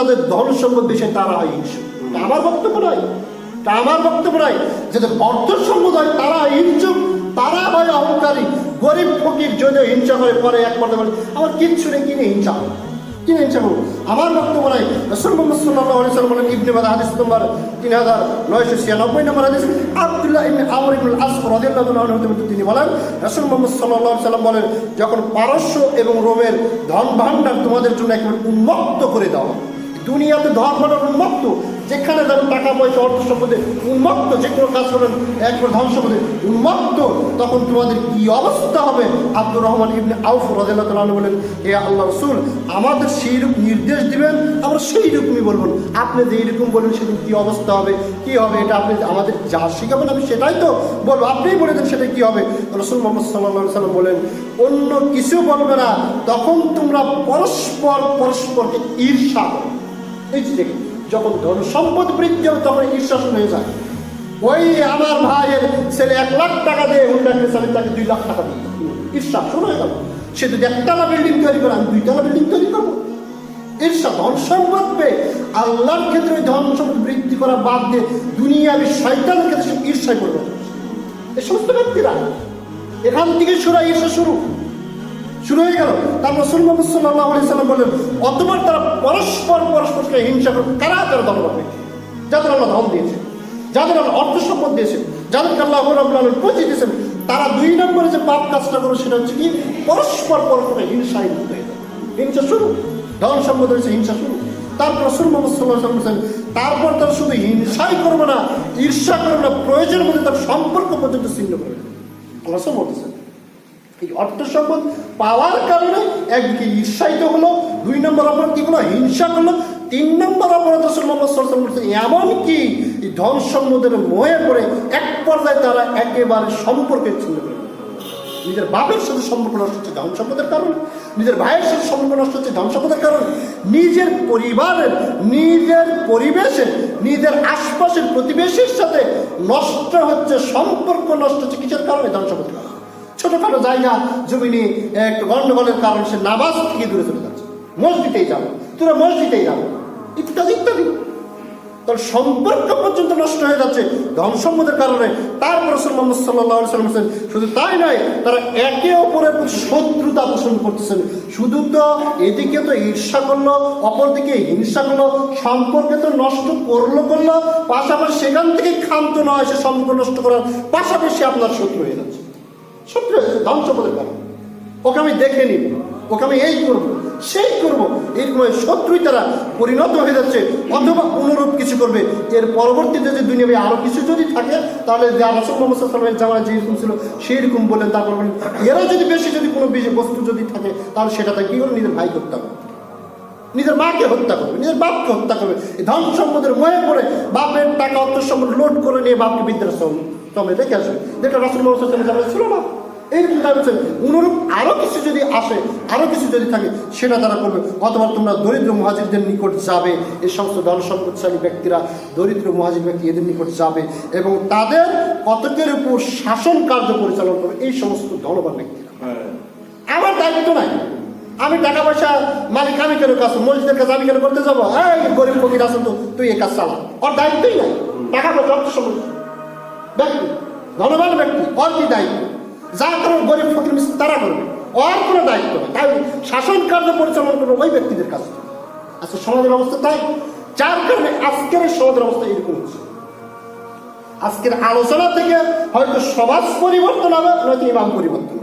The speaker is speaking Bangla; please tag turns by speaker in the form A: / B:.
A: যাদের ধন সম্পদ বেশি তারা হয় হিংসুক আমার বক্তব্য নয়। তা আমার বক্তব্য নয় যাদের অর্থ সম্পদ হয়, তারা হিংসুক তারা হয় অহংকারী, গরিব, ফকির যদিও হিংসা করে, পরে এক পর্যায়ে বলে, আমার কিচ্ছু নেই, কিনে হিংসা হয় কি হিংসা করব আমার বক্তব্য নাই রসুল মোহাম্মদ সাল্লাল্লাহু আলাইহি সাল্লাম বলেন, ইবনে মাদা হাদিস নম্বর তিন হাজার নয়শো ছিয়ানব্বই নম্বর হাদিস। আব্দুল্লাহ ইবনে আমর ইবনুল আস রাদিয়াল্লাহু আনহু তিনি বলেন, রসুল মোহাম্মদ আলাইহি সাল্লাম বলেন, যখন পারস্য এবং রোমের ধন ভাণ্ডার তোমাদের জন্য একেবারে উন্মুক্ত করে দাও দুনিয়াতে ধন ভাণ্ডার উন্মুক্ত যেখানে যাবেন টাকা পয়সা, অর্থ সম্পদে উন্মুক্ত যে কোনো কাজ করেন, একবার ধন সম্পদে উন্মুক্ত তখন তোমাদের কি অবস্থা হবে? আব্দুর রহমান ইবনে আউফ রাদিয়াল্লাহু তাআলা বলেন, হে আল্লাহ রাসূল, আমাদের সেই রূপ নির্দেশ দিবেন, আমরা সেই রকমই বলবেন আপনি যে এইরকম বলবেন সেদিন কী অবস্থা হবে? কি হবে এটা আপনি আমাদের যা শিখাবেন আমি সেটাই তো বলব। আপনিই বলে দেন সেটা কী হবে? রসুল মোহাম্মদ সাল্লাহ সাল্লাম বলেন, অন্য কিছু বলবে না, তখন তোমরা পরস্পর, পরস্পরকে ঈর্ষা করো। এই যে দেখুন, যখন ধন সম্পদ বৃদ্ধি হবে, তখন শুরু হয়ে যায় ওই আমার ভাইয়ের ছেলে এক লাখ টাকা দিয়ে হুন্ডা আমি তাকে দুই লাখ টাকা দিই ঈর্ষা হয়ে গেল। সে যদি একতলা বিল্ডিং তৈরি করে, আমি দুইতলা বিল্ডিং তৈরি করব। ঈর্ষা ধন সম্পদ পেয়ে আল্লাহর ক্ষেত্রে ওই ধন সম্পদ বৃদ্ধি করা বাদ দিয়ে দুনিয়াবি শয়তানের ক্ষেত্রে ঈর্ষায় হচ্ছে। এই সমস্ত ব্যক্তিরা, এখান থেকে শুরু ঈর্ষা শুরু। শুরু হয়ে গেল। তারপর রসুল মোহাম্মদ সাল্লাহ আলি সাল্লাম বললেন অতবার তারা পরস্পর পরস্পরকে হিংসা করে কারা তারা ধন্যবাদ ব্যক্তি যাদের আল্লাহ ধন দিয়েছে যাদের আল্লাহ অর্থ সম্পদ দিয়েছে যাদেরকে আল্লাহ রবুল্লাহ পুঁজি দিয়েছেন তারা দুই নম্বরে যে পাপ কাজটা করবে সেটা হচ্ছে কি? পরস্পর হয়ে যাবে হিংসা শুরু। ধন সম্পদ হয়েছে হিংসা শুরু। তারপর রসুল মোহাম্মদ সাল্লাহ বলছেন, তারপর তারা শুধু হিংসাই করবে না ঈর্ষা করবে না প্রয়োজন মধ্যে তার সম্পর্ক পর্যন্ত ছিন্ন করবে। আল্লাহ সব বলতেছেন এই অর্থ সম্পদ পাওয়ার কারণে একদিকে ঈর্ষায়িত হলো, দুই নম্বর অপরাধ কি হলো? হিংসা করল, তিন নম্বর অপরাধ মোহাম্মদ এমনকি ধন সম্পদের মোহে পড়ে এক পর্যায়ে তারা একেবারে সম্পর্কে করে নিজের বাপের সাথে সম্পর্ক নষ্ট হচ্ছে ধন সম্পদের কারণে, নিজের ভাইয়ের সাথে সম্পর্ক নষ্ট হচ্ছে ধন সম্পদের কারণে, নিজের পরিবারের, নিজের পরিবেশের, নিজের আশপাশের প্রতিবেশীর সাথে নষ্ট হচ্ছে, সম্পর্ক নষ্ট হচ্ছে কিসের কারণে? ধন সম্পদের কারণে। ছোটখাটো জায়গা জমি নিয়ে একটু গন্ডগোলের কারণে সে নামাজ থেকে দূরে চলে যাচ্ছে। মসজিদেই যাব। তোরা মসজিদেই যাব। ইত্যাদি ইত্যাদি। তোর সম্পর্ক পর্যন্ত নষ্ট হয়ে যাচ্ছে। ধন সম্পদের কারণে। তারপর মোহাম্মদ সাল্লাহ সাল্লাম শুধু তাই নয়, তারা একে অপরের শত্রুতা পোষণ করতেছেন। শুধু তো এদিকে তো ঈর্ষা করল, অপরদিকে হিংসা করল, সম্পর্কে তো নষ্ট করল করল। পাশাপাশি সেখান থেকে ক্ষান্ত নয়, সে সম্পর্ক নষ্ট করার পাশাপাশি আপনার শত্রু হয়ে যাচ্ছে। শত্রু হয়ে যাচ্ছে ধন ওকে আমি দেখে নিব, ওকে আমি এই করব, সেই করব। এরকম শত্রুই তারা পরিণত হয়ে যাচ্ছে, অথবা অনুরূপ কিছু করবে। এর পরবর্তীতে যে দুনিয়াবে আরও কিছু যদি থাকে, তাহলে যা রসুল মোহাম্মদ সাল্লামের জামায় যেরকম ছিল সেই রকম বললেন তারপর বলেন এরা যদি বেশি যদি কোনো বস্তু যদি থাকে, তাহলে সেটা তাকে কি করে নিজের ভাইকে হত্যা করবে। নিজের মাকে হত্যা করবে, নিজের বাপকে হত্যা করবে। ধন সম্পদের ময়ে পড়ে বাপের টাকা অর্থ সম্পদ লোড করে নিয়ে বাপকে বৃদ্ধাশ্রম শ্রমে দেখে আসবে। যেটা রসুল মোহাম্মদ ছিল না। এইরকম বলছেন অনুরূপ আরও কিছু যদি আসে আরও কিছু যদি থাকে সেটা তারা করবে। অথবা তোমরা দরিদ্র মহাজিরদের নিকট যাবে এই সমস্ত ধন সম্পদশালী ব্যক্তিরা দরিদ্র মহাজির ব্যক্তি এদের নিকট যাবে এবং তাদের কতকের উপর শাসন কার্য পরিচালনা করবে এই সমস্ত ধনবান ব্যক্তিরা। আমার দায়িত্ব নাই। আমি টাকা পয়সা মালিক আমি কেন কাজ মসজিদের কাজ আমি কেন করতে যাব? এই গরিব ফকির আছেন তো তুই এই কাজ চালা। ওর দায়িত্বই নাই। টাকা পয়সা অর্থ ব্যক্তি, ধনবান ব্যক্তি, ওর কি দায়িত্ব? যা কারণ গরিব, ফকির মিস তারা করবে ওর কোনো দায়িত্ব নেই। তাই শাসন কার্য পরিচালনা করবে ওই ব্যক্তিদের কাছে আজকে সমাজের অবস্থা তাই? যার কারণে আজকের সমাজের অবস্থা এরকম হচ্ছে। আজকের আলোচনা থেকে হয়তো সমাজ পরিবর্তন হবে, নয়তো ইমাম পরিবর্তন।